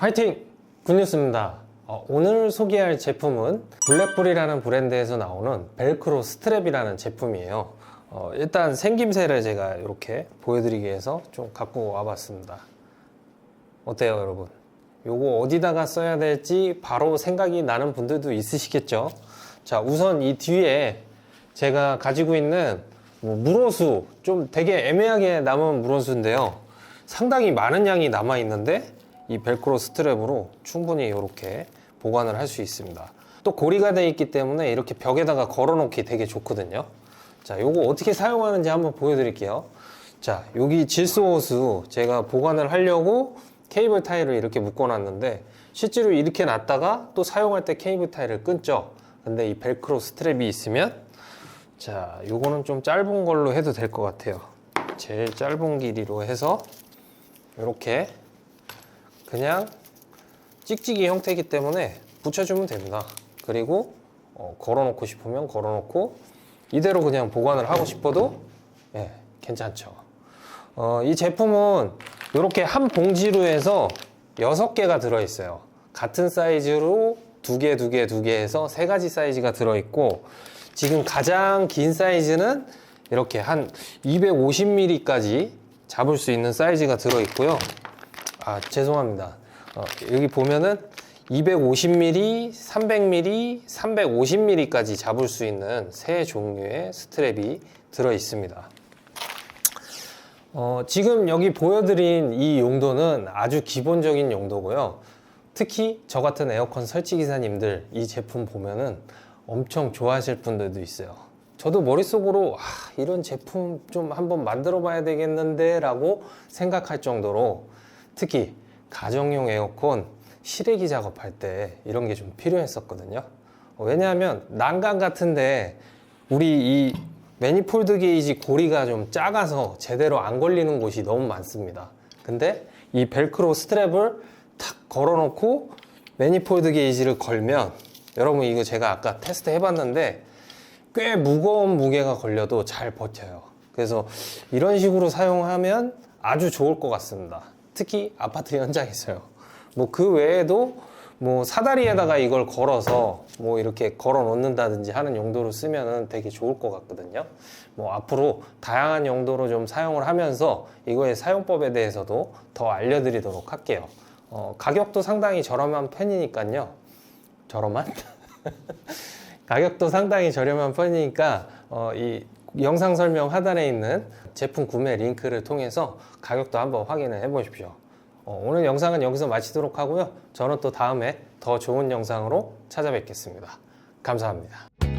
화이팅! 굿뉴스입니다. 어, 오늘 소개할 제품은 블랙불이라는 브랜드에서 나오는 벨크로 스트랩이라는 제품이에요. 어, 일단 생김새를 제가 이렇게 보여드리기 위해서 좀 갖고 와봤습니다. 어때요, 여러분? 요거 어디다가 써야 될지 바로 생각이 나는 분들도 있으시겠죠? 자, 우선 이 뒤에 제가 가지고 있는 뭐 물호수, 좀 되게 애매하게 남은 물호수인데요. 상당히 많은 양이 남아 있는데 이 벨크로 스트랩으로 충분히 이렇게 보관을 할 수 있습니다. 또 고리가 되어 있기 때문에 이렇게 벽에다가 걸어 놓기 되게 좋거든요. 자, 요거 어떻게 사용하는지 한번 보여드릴게요. 자, 여기 질소 호수 제가 보관을 하려고 케이블 타이를 이렇게 묶어 놨는데 실제로 이렇게 놨다가 또 사용할 때 케이블 타이를 끊죠. 근데 이 벨크로 스트랩이 있으면 자, 요거는 좀 짧은 걸로 해도 될 것 같아요. 제일 짧은 길이로 해서 이렇게 그냥 찍찍이 형태이기 때문에 붙여주면 됩니다. 그리고 어, 걸어놓고 싶으면 걸어놓고 이대로 그냥 보관을 하고 싶어도 예, 괜찮죠. 어, 이 제품은 이렇게 한 봉지로 해서 6개가 들어있어요. 같은 사이즈로 두 개, 두 개, 두개 해서 세 가지 사이즈가 들어있고 지금 가장 긴 사이즈는 이렇게 한 250ml까지 잡을 수 있는 사이즈가 들어있고요. 아, 죄송합니다. 어, 여기 보면은 250mm, 300mm, 350mm까지 잡을 수 있는 세 종류의 스트랩이 들어 있습니다. 어, 지금 여기 보여드린 이 용도는 아주 기본적인 용도고요. 특히 저 같은 에어컨 설치 기사님들 이 제품 보면은 엄청 좋아하실 분들도 있어요. 저도 머릿속으로 아, 이런 제품 좀 한번 만들어 봐야 되겠는데 라고 생각할 정도로 특히 가정용 에어컨 실외기 작업할 때 이런 게 좀 필요했었거든요. 어, 왜냐하면 난간 같은데 우리 이 매니폴드 게이지 고리가 좀 작아서 제대로 안 걸리는 곳이 너무 많습니다. 근데 이 벨크로 스트랩을 탁 걸어놓고 매니폴드 게이지를 걸면 여러분 이거 제가 아까 테스트 해봤는데 꽤 무거운 무게가 걸려도 잘 버텨요. 그래서 이런 식으로 사용하면 아주 좋을 것 같습니다. 특히 아파트 현장에서요. 뭐 그 외에도 뭐 사다리에다가 이걸 걸어서 뭐 이렇게 걸어 놓는다든지 하는 용도로 쓰면은 되게 좋을 것 같거든요. 뭐 앞으로 다양한 용도로 좀 사용을 하면서 이거의 사용법에 대해서도 더 알려드리도록 할게요. 어, 가격도 상당히 저렴한 편이니까요. 저렴한? 가격도 상당히 저렴한 편이니까 어, 이 영상 설명 하단에 있는 제품 구매 링크를 통해서 가격도 한번 확인을 해 보십시오. 어, 오늘 영상은 여기서 마치도록 하고요. 저는 또 다음에 더 좋은 영상으로 찾아뵙겠습니다. 감사합니다.